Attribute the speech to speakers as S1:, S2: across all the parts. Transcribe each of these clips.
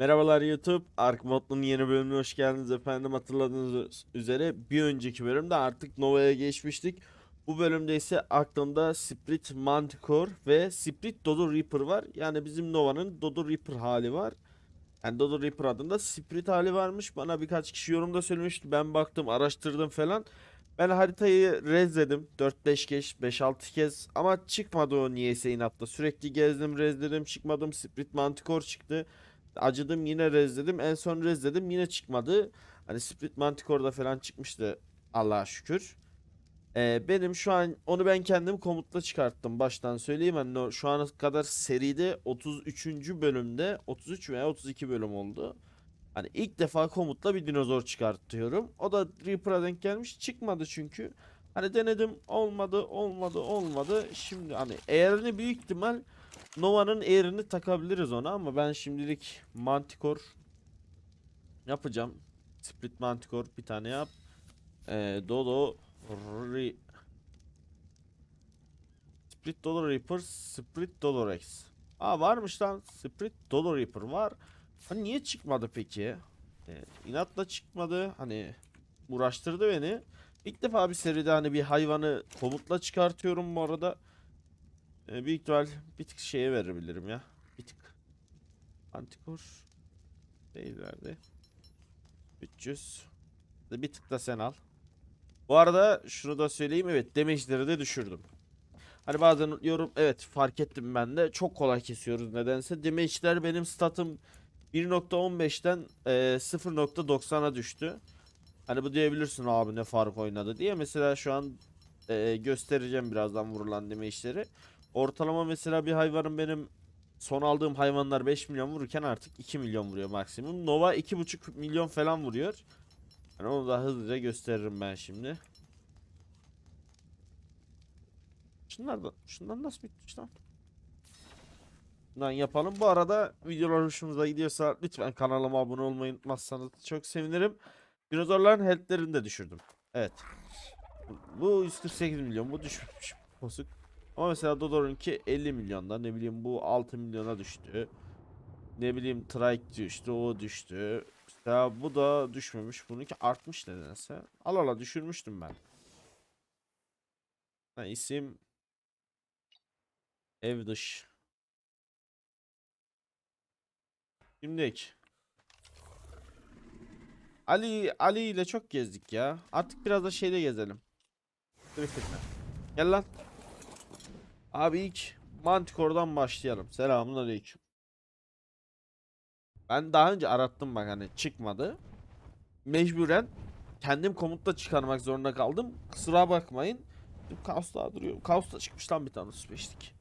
S1: Merhabalar YouTube. Ark Mod'un yeni bölümüne hoş geldiniz efendim. Hatırladığınız üzere bir önceki bölümde artık Nova'ya geçmiştik. Bu bölümde ise aklımda Split Manticore ve Split Dodo Reaper var. Yani bizim Nova'nın Dodo Reaper hali var. Yani Dodo Reaper adında Split hali varmış. Bana birkaç kişi yorumda söylemişti. Ben baktım, araştırdım falan. Ben haritayı rezledim 4-5 kez, 5-6 kez ama çıkmadı o niyeyse inatla. Sürekli gezdim, rezledim, çıkmadım. Split Manticore çıktı. Acıdım yine rezledim. En son rezledim yine çıkmadı. Hani Split Manticore'da falan çıkmıştı Allah'a şükür. Ee, benim şu an onu ben kendim komutla çıkarttım baştan söyleyeyim. Hani şu ana kadar seride 33. bölümde 33 veya 32 bölüm oldu. Hani ilk defa komutla bir dinozor çıkartıyorum. O da Reaper'a denk gelmiş. Çıkmadı çünkü. Hani denedim olmadı olmadı olmadı. Şimdi hani eğerini büyük ihtimal Nova'nın eğerini takabiliriz ona ama ben şimdilik Manticore yapacağım. Split Manticore bir tane yap. Ee, Dodo Re Split Dodo Reaper, Split Dodo Rex. Aa varmış lan. Split Dodo Reaper var. Hani niye çıkmadı peki? Ee, inatla çıkmadı. Hani uğraştırdı beni. İlk defa bir seride hani bir hayvanı komutla çıkartıyorum bu arada. Ee, büyük ihtimal bir tık şeye verebilirim ya. Bir tık. Antikor. Değillerdi. 300. Bir tık da sen al. Bu arada şunu da söyleyeyim. Evet damage'leri de düşürdüm. Hani bazen yorum evet fark ettim ben de. Çok kolay kesiyoruz nedense. Damage'ler benim statım 1.15'ten e, 0.90'a düştü. Hani bu diyebilirsin abi ne fark oynadı diye. Mesela şu an e, göstereceğim birazdan vurulan damage'leri. Ortalama mesela bir hayvanın benim son aldığım hayvanlar 5 milyon vururken artık 2 milyon vuruyor maksimum. Nova 2,5 milyon falan vuruyor. Yani onu da hızlıca gösteririm ben şimdi. Şunlardan, şundan nasıl bitmiş lan? Bundan yapalım. Bu arada videolar hoşunuza gidiyorsa lütfen kanalıma abone olmayı unutmazsanız çok sevinirim. Dinozorların health'lerini de düşürdüm. Evet. Bu 148 milyon. Bu düşmüş. Bozuk. Ama mesela Dodor'unki 50 milyonda ne bileyim bu 6 milyona düştü. Ne bileyim Trike düştü o düştü. Mesela bu da düşmemiş. Bununki artmış nedense. Al ala düşürmüştüm ben. Ha, isim ev dış. Şimdiki. Ali Ali ile çok gezdik ya. Artık biraz da şeyde gezelim. Griffith'le. Gel lan. Abi ilk Manticore'dan başlayalım. Selamun aleyküm. Ben daha önce arattım bak hani çıkmadı. Mecburen kendim komutla çıkarmak zorunda kaldım. Kusura bakmayın. Kaos daha duruyor. Kaos da çıkmış lan bir tane süpeştik.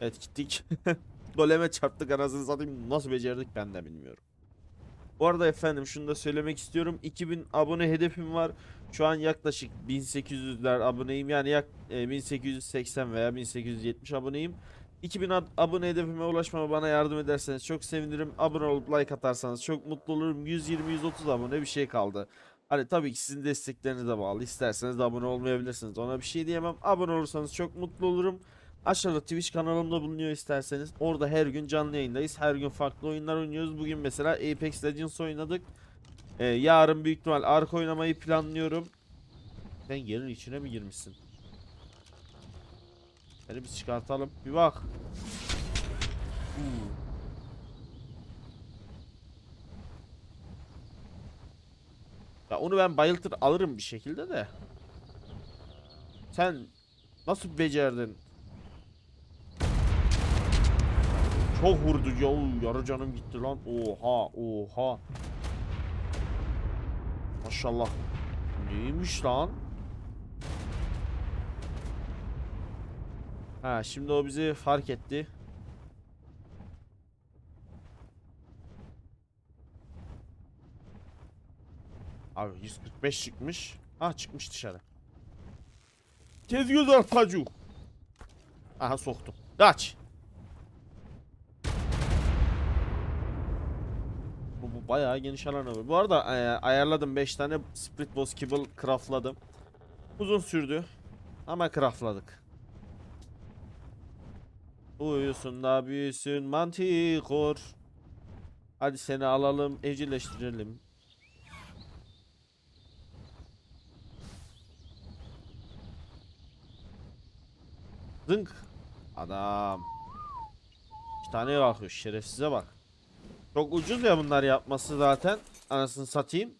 S1: Evet gittik. Goleme çarptık anasını satayım. Nasıl becerdik ben de bilmiyorum. Bu arada efendim şunu da söylemek istiyorum. 2000 abone hedefim var. Şu an yaklaşık 1800'ler aboneyim. Yani yak e, 1880 veya 1870 aboneyim. 2000 ab- abone hedefime ulaşmama bana yardım ederseniz çok sevinirim. Abone olup like atarsanız çok mutlu olurum. 120-130 abone bir şey kaldı. Hani tabii ki sizin desteklerinize bağlı. İsterseniz de abone olmayabilirsiniz. Ona bir şey diyemem. Abone olursanız çok mutlu olurum. Aşağıda Twitch kanalımda bulunuyor isterseniz. Orada her gün canlı yayındayız. Her gün farklı oyunlar oynuyoruz. Bugün mesela Apex Legends oynadık. Ee, yarın büyük ihtimal Ark oynamayı planlıyorum. Sen yerin içine mi girmişsin? Seni biz çıkartalım. Bir bak. Ya onu ben bayıltır alırım bir şekilde de. Sen nasıl becerdin? Çok vurdu ya. Yarı canım gitti lan. Oha oha. Maşallah. Neymiş lan? Ha şimdi o bizi fark etti. Abi 145 çıkmış. Ha çıkmış dışarı. Tez göz arpacı. Aha soktum. Kaç. Bu, bu bayağı geniş alan olur. Bu arada e, ayarladım 5 tane split boss kibble craftladım. Uzun sürdü ama craftladık. Uyusun da büyüsün mantikor. Hadi seni alalım evcilleştirelim. Zınk. Adam. İki tane bakıyor şerefsize bak. Çok ucuz ya bunlar yapması zaten. Anasını satayım.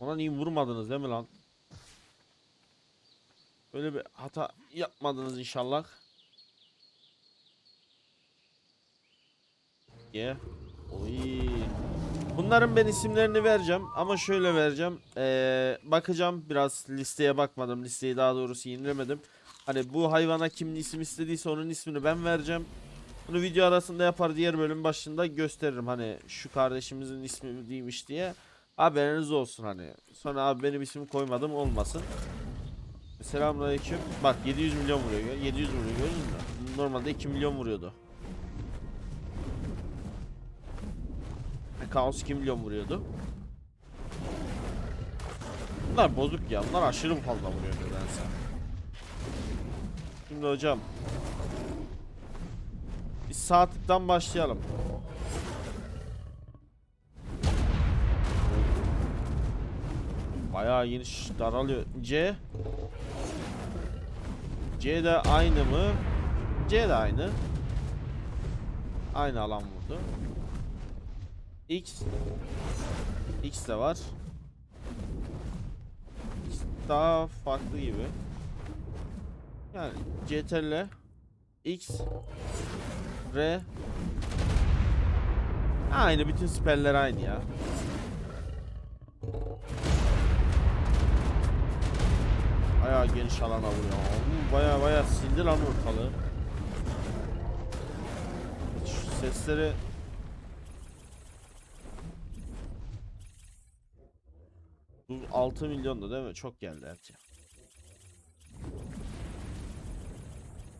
S1: Ona niye vurmadınız değil mi lan? Böyle bir hata yapmadınız inşallah. Ye. Oy. Bunların ben isimlerini vereceğim ama şöyle vereceğim. Ee, bakacağım biraz listeye bakmadım. Listeyi daha doğrusu yenilemedim. Hani bu hayvana kim isim istediyse onun ismini ben vereceğim. Bunu video arasında yapar diğer bölüm başında gösteririm. Hani şu kardeşimizin ismi değilmiş diye. Haberiniz olsun hani. Sonra abi benim ismimi koymadım olmasın. Selamünaleyküm. Bak 700 milyon vuruyor. 700 vuruyor? Normalde 2 milyon vuruyordu. Kaos 2 milyon vuruyordu. Bunlar bozuk ya. Bunlar aşırı fazla vuruyor nedense. Şimdi hocam. Biz sağ başlayalım. Bayağı geniş daralıyor. C. C de aynı mı? C de aynı. Aynı alan vurdu. X. X de var. X daha farklı gibi. Yani CTRL X R Aynı bütün spell'ler aynı ya. Bayağı geniş alana vuruyor. Bayağı bayağı sildi lan ortalığı. Şu sesleri 6 milyon da değil mi? Çok geldi ya.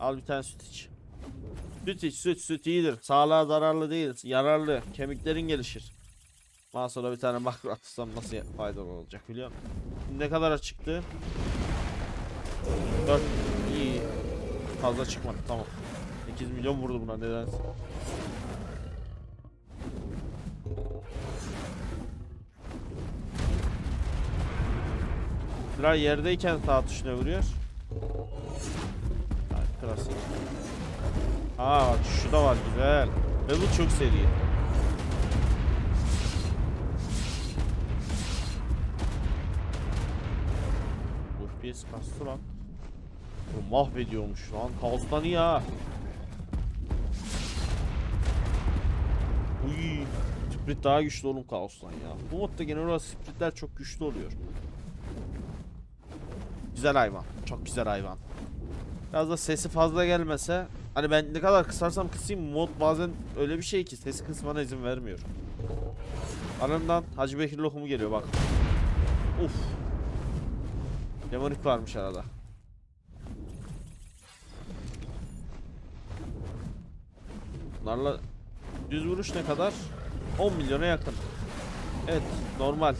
S1: Al bir tane süt iç. Süt iç süt süt iyidir. Sağlığa zararlı değil. Yararlı. Kemiklerin gelişir. Daha sonra bir tane makro atırsam nasıl faydalı olacak biliyor musun? Ne kadar çıktı? 4 iyi. Fazla çıkmadı tamam. 8 milyon vurdu buna nedense. Sıra yerdeyken sağ tuşuna vuruyor. Klasik. Aa bak şu da var güzel. Ve bu çok seri. FPS kastı lan. Bu mahvediyormuş lan. Kaostan iyi ha. Uy. Split daha güçlü oğlum Kaos'tan ya. Bu modda genel olarak Split'ler çok güçlü oluyor. Güzel hayvan. Çok güzel hayvan. Biraz da sesi fazla gelmese. Hani ben ne kadar kısarsam kısayım mod bazen öyle bir şey ki sesi kısmana izin vermiyor. Aranından Hacı Bekir lokumu geliyor bak. Uf. Demonik varmış arada. Bunlarla düz vuruş ne kadar? 10 milyona yakın. Evet normal.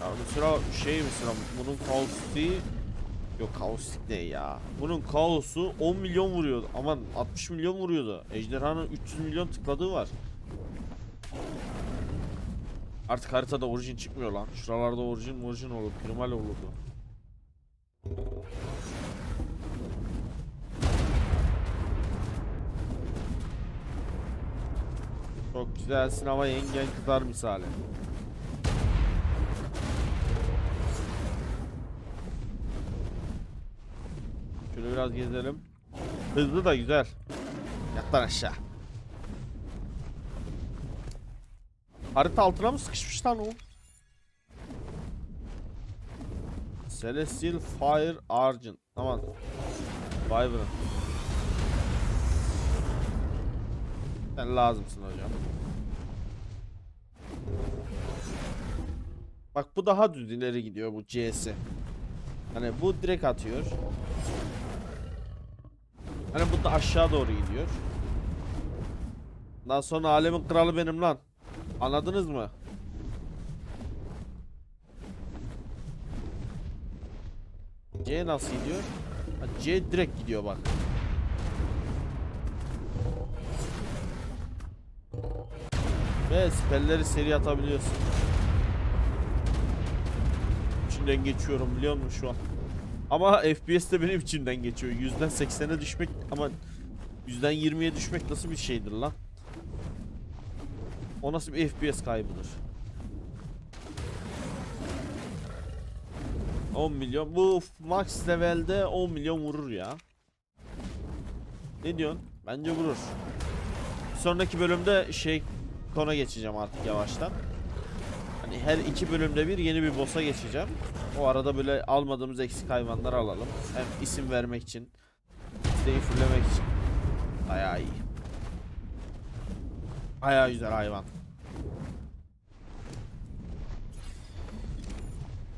S1: Ya mesela şey mesela bunun kaustiği Yok kaostik ne ya? Bunun kaosu 10 milyon vuruyordu. Aman 60 milyon vuruyordu. Ejderhanın 300 milyon tıkladığı var. Artık haritada orijin çıkmıyor lan. Şuralarda orijin orijin olur. Primal olurdu. Çok güzelsin ama yengen kızar misali. Şöyle biraz gezelim. Hızlı da güzel. Yat lan aşağı. Harita altına mı sıkışmış lan o? Celestial Fire Argent. Tamam. Vibrant. Sen lazımsın hocam. Bak bu daha düz ileri gidiyor bu C'si. Hani bu direkt atıyor. Hani bu da aşağı doğru gidiyor. Daha sonra alemin kralı benim lan. Anladınız mı? C nasıl gidiyor? Ha, C direkt gidiyor bak. Ve spelleri seri atabiliyorsun. İçinden geçiyorum biliyor musun şu an? Ama FPS de benim içimden geçiyor. Yüzden 80'e düşmek ama yüzden 20'ye düşmek nasıl bir şeydir lan? O nasıl bir FPS kaybıdır? 10 milyon. Bu max levelde 10 milyon vurur ya. Ne diyorsun? Bence vurur. Sonraki bölümde şey kona geçeceğim artık yavaştan. Her iki bölümde bir yeni bir boss'a geçeceğim. O arada böyle almadığımız eksik hayvanları alalım. Hem isim vermek için, isteği fullemek için. Bayağı iyi. Bayağı güzel hayvan.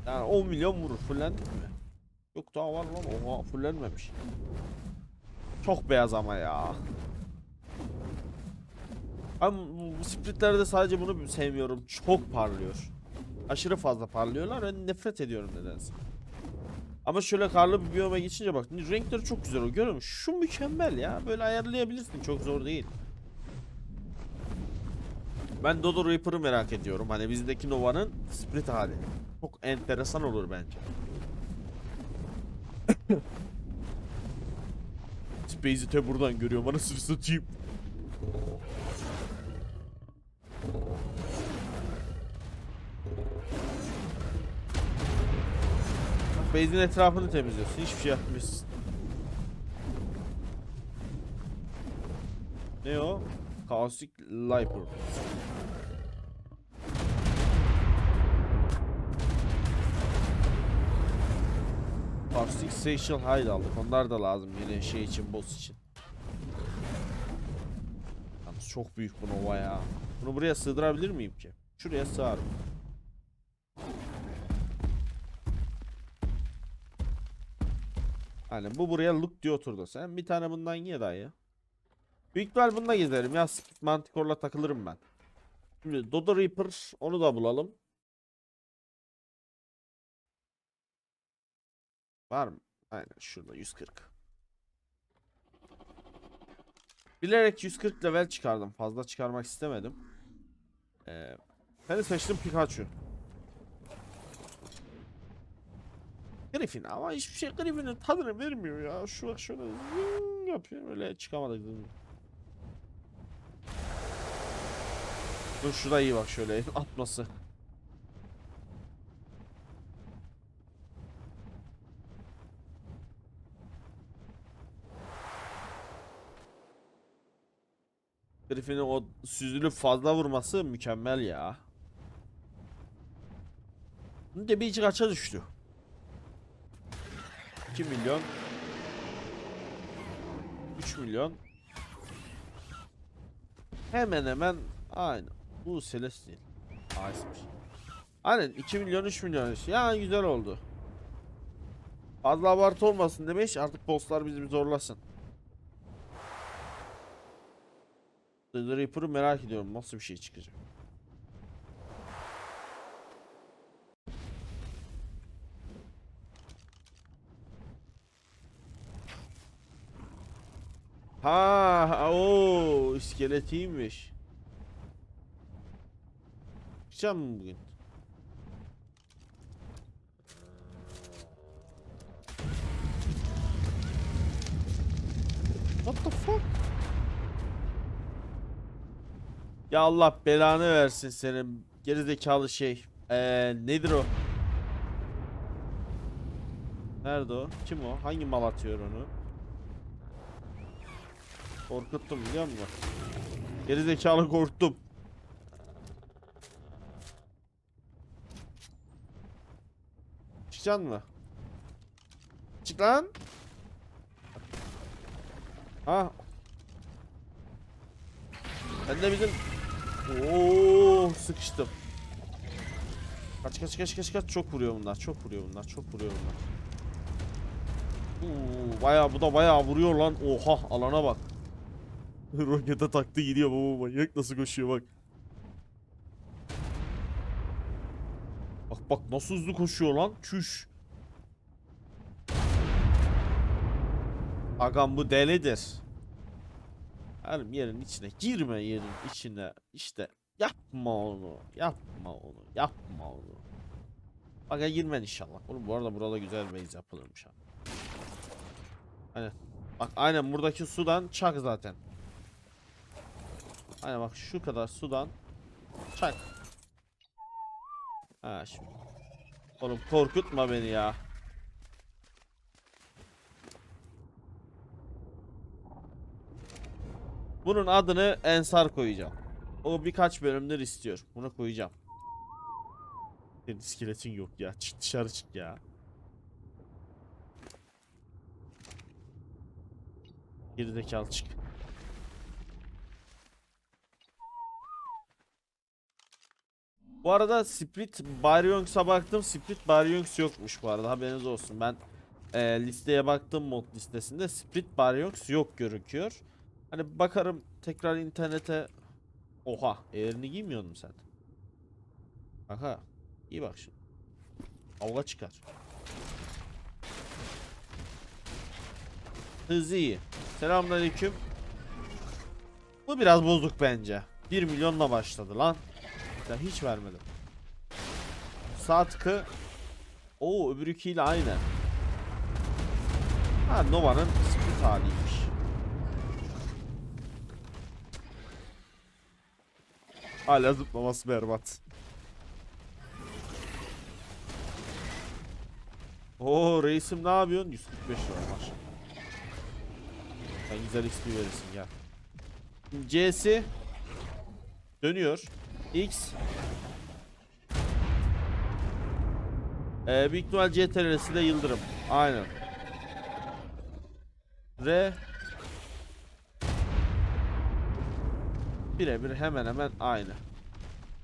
S1: Yani 10 milyon vurur. Fullendik mi? Yok daha var lan. Oha fullenmemiş. Çok beyaz ama ya. Ben bu splitlerde sadece bunu sevmiyorum. Çok parlıyor. Aşırı fazla parlıyorlar. Ben nefret ediyorum nedense. Ama şöyle karlı bir biyoma geçince bak renkleri çok güzel oluyor. Görüyor musun? Şu mükemmel ya. Böyle ayarlayabilirsin. Çok zor değil. Ben Dodo Reaper'ı merak ediyorum. Hani bizdeki Nova'nın split hali. Çok enteresan olur bence. Space'i te buradan görüyorum. Anasını satayım. Base'in etrafını temizliyorsun. Hiçbir şey yapmıyorsun. Ne o? Caustic Liper. Caustic Seychel Hide aldık. Onlar da lazım yine şey için, boss için. Çok büyük bu Nova ya. Bunu buraya sığdırabilir miyim ki? Şuraya sığarım. Hani bu buraya look diye oturdu. Sen bir tane bundan ye dayı. Büyük ihtimal bununla gezerim ya. Split Manticore'la takılırım ben. Şimdi Dodo Reaper onu da bulalım. Var mı? Aynen şurada 140. Bilerek 140 level çıkardım. Fazla çıkarmak istemedim. Ee, ben de seçtim Pikachu. Griffin ama hiçbir şey Griffin'in tadını vermiyor ya. Şu bak şöyle yapıyor öyle çıkamadık. Dur şurada iyi bak şöyle atması. Griffin'in o süzülüp fazla vurması mükemmel ya. Da bir kaça düştü? 2 milyon. 3 milyon. Hemen hemen aynı. Bu Celestine Ice'miş Aynen 2 milyon 3 milyon. Yani güzel oldu. Fazla abartı olmasın demiş artık bosslar bizi bir zorlasın The Reaper'ı merak ediyorum nasıl bir şey çıkacak Ha, o iskeletiymiş. Çıkacağım mı bugün? What the fuck? Ya Allah belanı versin senin gerizekalı şey. Ee, nedir o? Nerede o? Kim o? Hangi mal atıyor onu? Korkuttum biliyor musun? Geri zekalı korktum. Çıkacaksın mı? Çık lan. Ha. Ben de bizim Oo sıkıştım. Kaç kaç kaç kaç kaç çok vuruyor bunlar. Çok vuruyor bunlar. Çok vuruyor bunlar. Oo, bayağı bu da bayağı vuruyor lan. Oha alana bak. Rokete taktı gidiyor baba manyak nasıl koşuyor bak. Bak bak nasıl hızlı koşuyor lan. Çüş. Agam bu delidir. Oğlum yerin içine girme yerin içine. İşte yapma onu. Yapma onu. Yapma onu. Aga girmen inşallah. Oğlum bu arada burada güzel base yapılırmış ha. Aynen. Bak aynen buradaki sudan çak zaten. Aynen bak şu kadar sudan çak. Ha şimdi. Oğlum korkutma beni ya. Bunun adını Ensar koyacağım. O birkaç bölümdür istiyor. Bunu koyacağım. Senin iskeletin yok ya. Çık dışarı çık ya. Gerizekalı çık. Bu arada Split Baryonx'a baktım. Split Baryonx yokmuş bu arada. Haberiniz olsun. Ben e, listeye baktım mod listesinde. Split Baryonx yok gözüküyor. Hani bakarım tekrar internete. Oha, eğerini giymiyordun sen. Aha, iyi bak şimdi. Avga çıkar. Hızı iyi. Selamünaleyküm. Bu biraz bozuk bence. 1 milyonla başladı lan. Ya hiç vermedim. Sağ tıkı. Oo öbürükiyle aynı. Ha Nova'nın split haliymiş. Hala zıplaması berbat. Oo reisim ne yapıyorsun? 145 lira var. Sen güzel XP verirsin gel. C'si dönüyor. X ee, büyük ihtimal CTRL'si de yıldırım. Aynen. R Birebir hemen hemen aynı.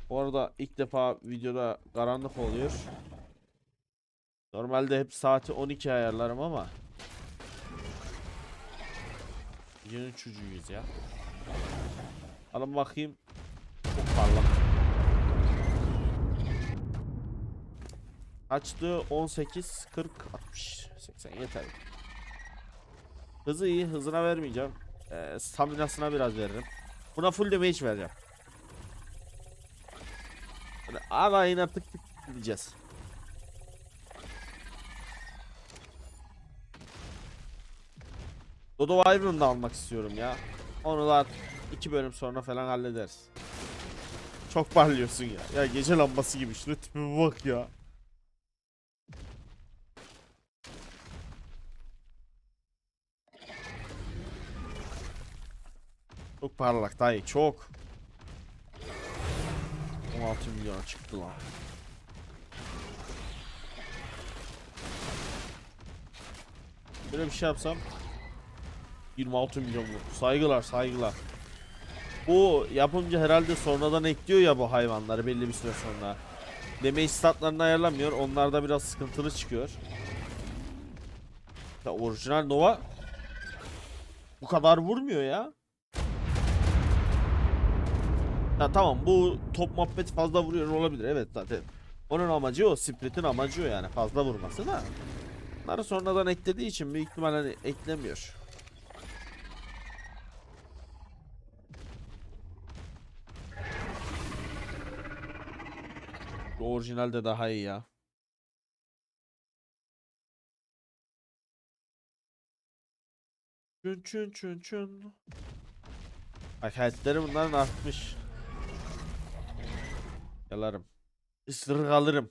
S1: Bu arada ilk defa videoda karanlık oluyor. Normalde hep saati 12 ayarlarım ama Videonun çocuğuyuz ya. Alın bakayım. Çok parlak. Açtı 18 40 60 80 yeter. Hızı iyi hızına vermeyeceğim. Ee, staminasına biraz veririm. Buna full damage vereceğim. Böyle ara yine tık tık gideceğiz. Dodo Wyvern'ı da almak istiyorum ya. Onu da iki bölüm sonra falan hallederiz. Çok parlıyorsun ya. Ya gece lambası gibi şuna tipime bak ya. Çok parlak dayı çok. 16 milyona çıktı lan. Böyle bir şey yapsam 26 milyon vurdu. Saygılar saygılar. Bu yapımcı herhalde sonradan ekliyor ya bu hayvanları belli bir süre sonra. Damage statlarını ayarlamıyor. Onlarda biraz sıkıntılı çıkıyor. Ya orijinal Nova bu kadar vurmuyor ya. Ya tamam bu top muhabbeti fazla vuruyor olabilir evet zaten. Onun amacı o, Split'in amacı o yani fazla vurması da. Bunları sonradan eklediği için büyük ihtimalle hani eklemiyor. Bu orijinal de daha iyi ya. Çün çün çün çün. Bak bunların artmış. Yalarım. Isırık alırım.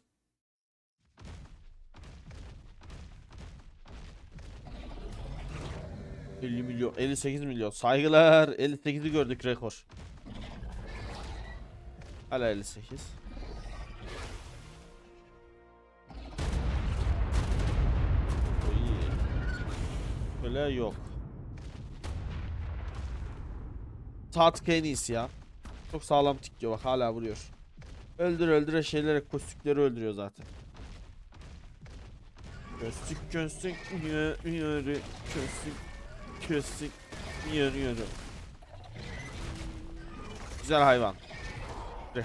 S1: ...50 milyon, 58 milyon. Saygılar. 58'i gördük rekor. Hala 58. O iyi. Böyle yok. İyisi ya. Çok sağlam tıklıyor bak hala vuruyor. Öldür öldüre şeyleri kostikleri öldürüyor zaten. Köstük köstük yürü köstük köstük yürü yürü. Güzel hayvan.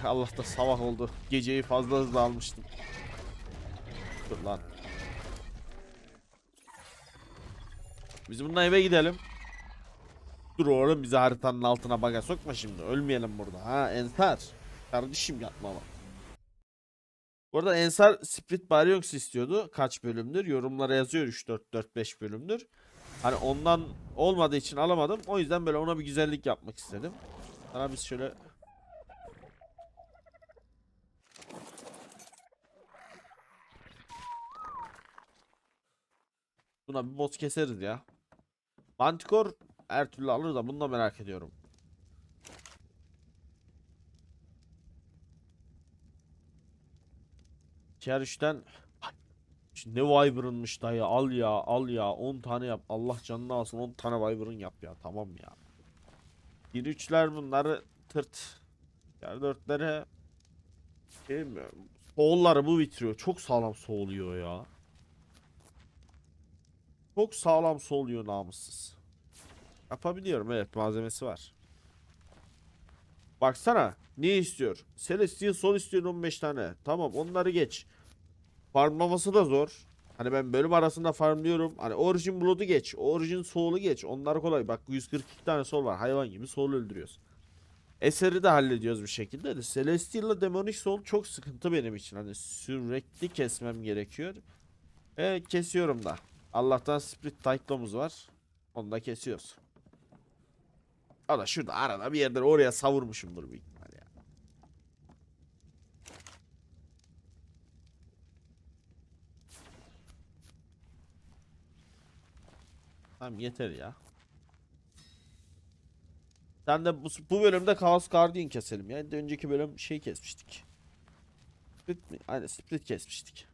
S1: Allah da sabah oldu. Geceyi fazla hızlı almıştım. Dur lan. Biz bununla eve gidelim. Dur oğlum bizi haritanın altına baga sokma şimdi. Ölmeyelim burada. Ha Ensar. Kardeşim yapma bak. Bu arada Ensar Split Baryox istiyordu. Kaç bölümdür? Yorumlara yazıyor 3 4 4 5 bölümdür. Hani ondan olmadığı için alamadım. O yüzden böyle ona bir güzellik yapmak istedim. Sana biz şöyle Buna bir bot keseriz ya. Manticore her türlü alır da bunu da merak ediyorum. Tier 3'ten Ay, şu ne Wyvern'mış dayı al ya al ya 10 tane yap Allah canını alsın 10 tane Wyvern yap ya tamam ya. Tier 3'ler bunları tırt. Tier 4'lere şey mi? Soğulları bu bitiriyor. Çok sağlam soğuluyor ya. Çok sağlam soluyor namussuz. Yapabiliyorum evet malzemesi var. Baksana ne istiyor? Celestial Sol istiyor 15 tane. Tamam onları geç. Farmlaması da zor. Hani ben bölüm arasında farmlıyorum. Hani Origin Blood'u geç. Origin Soul'u geç. Onlar kolay. Bak 142 tane Soul var. Hayvan gibi Soul öldürüyoruz. Eseri de hallediyoruz bir şekilde de. Celestial'la Demonic Soul çok sıkıntı benim için. Hani sürekli kesmem gerekiyor. E kesiyorum da. Allah'tan split tight'lomuz var. Onu da kesiyoruz. O da şurada arada bir yerden oraya savurmuşumdur büyük ihtimal ya. Tamam yeter ya. Sen de bu, bu bölümde Chaos Guardian keselim ya. De önceki bölüm şey kesmiştik. Split mi? Aynen split kesmiştik.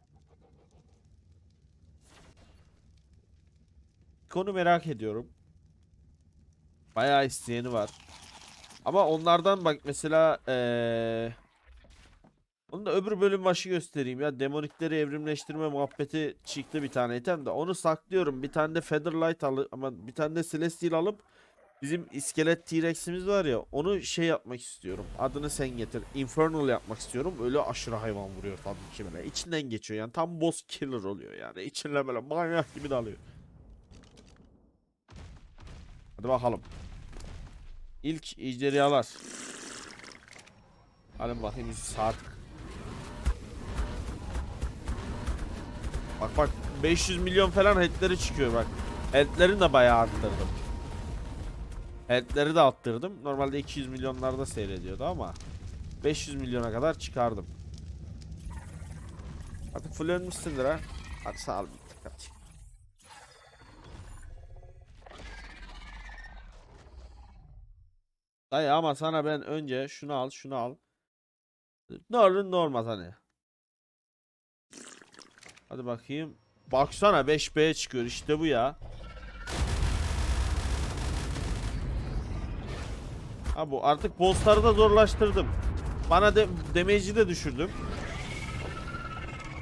S1: Konu merak ediyorum. Bayağı isteyeni var. Ama onlardan bak mesela eee onu da öbür bölüm başı göstereyim ya. Demonikleri evrimleştirme muhabbeti çıktı bir tane item de. Onu saklıyorum. Bir tane de Featherlight alıp ama bir tane de Celestial alıp bizim iskelet T-Rex'imiz var ya onu şey yapmak istiyorum. Adını sen getir. Infernal yapmak istiyorum. Öyle aşırı hayvan vuruyor tabii ki böyle. İçinden geçiyor yani. Tam boss killer oluyor yani. İçinden böyle manyak gibi dalıyor. Hadi bakalım. İlk ejderhalar. Hadi bakayım saat. Bak bak 500 milyon falan headleri çıkıyor bak. Headlerini de bayağı arttırdım. Headleri de arttırdım. Normalde 200 milyonlarda seyrediyordu ama 500 milyona kadar çıkardım. Artık full ölmüşsündür ha. Hadi sağ ol. Hadi. Dayı ama sana ben önce şunu al şunu al. Ne olur ne olmaz hani. Hadi bakayım. Baksana 5B çıkıyor işte bu ya. Ha bu artık bossları da zorlaştırdım. Bana de damage'i de düşürdüm.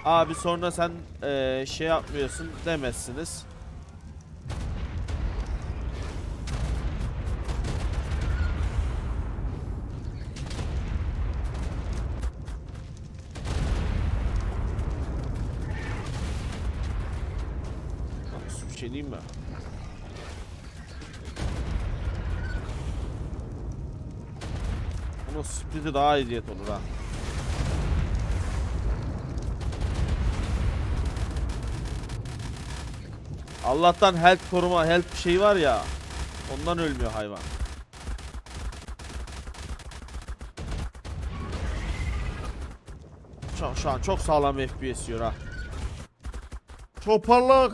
S1: Abi sonra sen eee, şey yapmıyorsun demezsiniz. Bak, Bir şey diyeyim mi? Split'i daha eziyet olur ha. Allah'tan health koruma, health bir şey var ya. Ondan ölmüyor hayvan. Şu an, şu an çok sağlam FPS yiyor ha. Toparlak.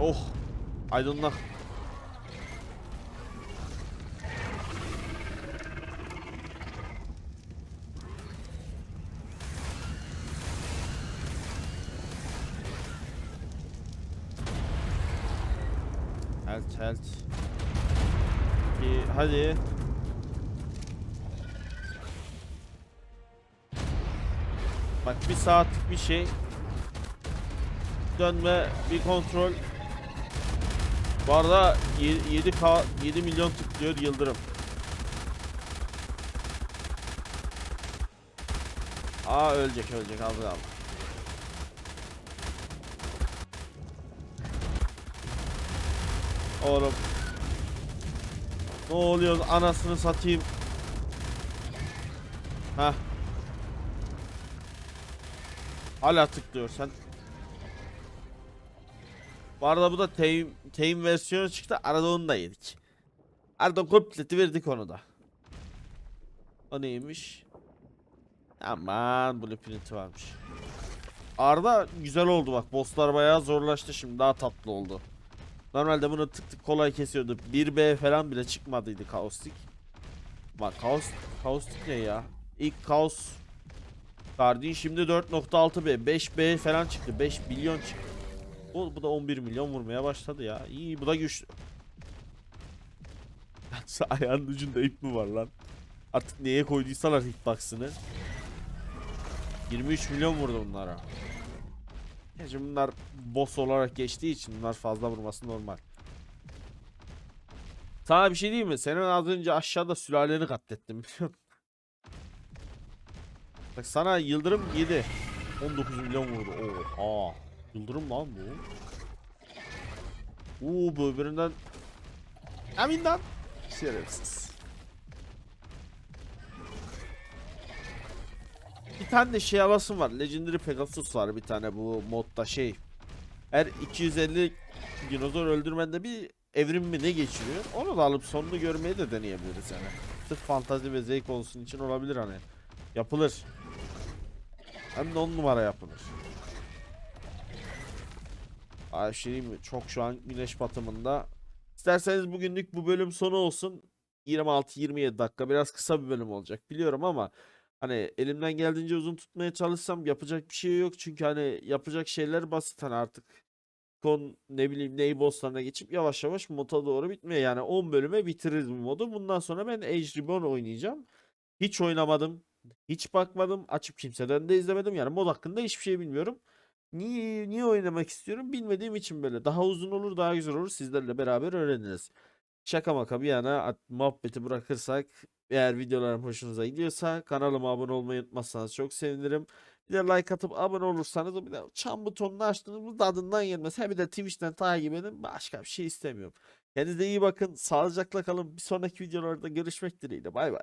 S1: Oh. Aydınlık. hadi. Bak bir saatlik bir şey. Dönme, bir kontrol. Bu arada 7K 7 milyon tıklıyor Yıldırım. Aa ölecek ölecek al al. Oğlum ne oluyor anasını satayım. Hah. Hala tıklıyor sen. Bu arada bu da tame, tame versiyonu çıktı. Arada onu da yedik. Arada kompleti verdik onu da. O neymiş? Aman blueprint'i varmış. Arda güzel oldu bak. Bosslar bayağı zorlaştı şimdi. Daha tatlı oldu. Normalde bunu tık tık kolay kesiyordu. 1B falan bile çıkmadıydı kaustik. Bak kaos kaustik ne ya? İlk kaos Guardian şimdi 4.6B 5B falan çıktı. 5 milyon çıktı. Bu, bu da 11 milyon vurmaya başladı ya. İyi bu da güçlü. Ayağının ucunda ip mi var lan? Artık neye koyduysalar hitbox'ını. 23 milyon vurdu bunlara. Gerçi bunlar boss olarak geçtiği için bunlar fazla vurması normal. Sana bir şey diyeyim mi? Senin az önce aşağıda sülaleni katlettim biliyor? Bak sana Yıldırım 7. 19 milyon vurdu. Oha. Yıldırım lan bu. Oo bu öbüründen. Emin lan. Şerefsiz. Bir tane de şey alasım var. Legendary Pegasus var bir tane bu modda şey. Her 250 dinozor öldürmende bir evrim mi ne geçiriyor? Onu da alıp sonunu görmeyi de deneyebiliriz yani. Sırf fantazi ve zevk olsun için olabilir hani. Yapılır. Hem de on numara yapılır. Ay şey mi? Çok şu an güneş batımında. İsterseniz bugünlük bu bölüm sonu olsun. 26-27 dakika biraz kısa bir bölüm olacak biliyorum ama hani elimden geldiğince uzun tutmaya çalışsam yapacak bir şey yok. Çünkü hani yapacak şeyler basit hani artık kon ne bileyim ney bosslarına geçip yavaş yavaş moda doğru bitmeye yani 10 bölüme bitiririz bu modu. Bundan sonra ben Age Reborn oynayacağım. Hiç oynamadım. Hiç bakmadım. Açıp kimseden de izlemedim. Yani mod hakkında hiçbir şey bilmiyorum. Niye, niye oynamak istiyorum bilmediğim için böyle. Daha uzun olur daha güzel olur. Sizlerle beraber öğreniriz. Şaka maka bir yana muhabbeti bırakırsak eğer videolarım hoşunuza gidiyorsa kanalıma abone olmayı unutmazsanız çok sevinirim. Bir de like atıp abone olursanız bir de çan butonunu açtığınızda adından gelmez. Hem bir de Twitch'ten takip edin. Başka bir şey istemiyorum. Kendinize iyi bakın. Sağlıcakla kalın. Bir sonraki videolarda görüşmek dileğiyle. Bay bay.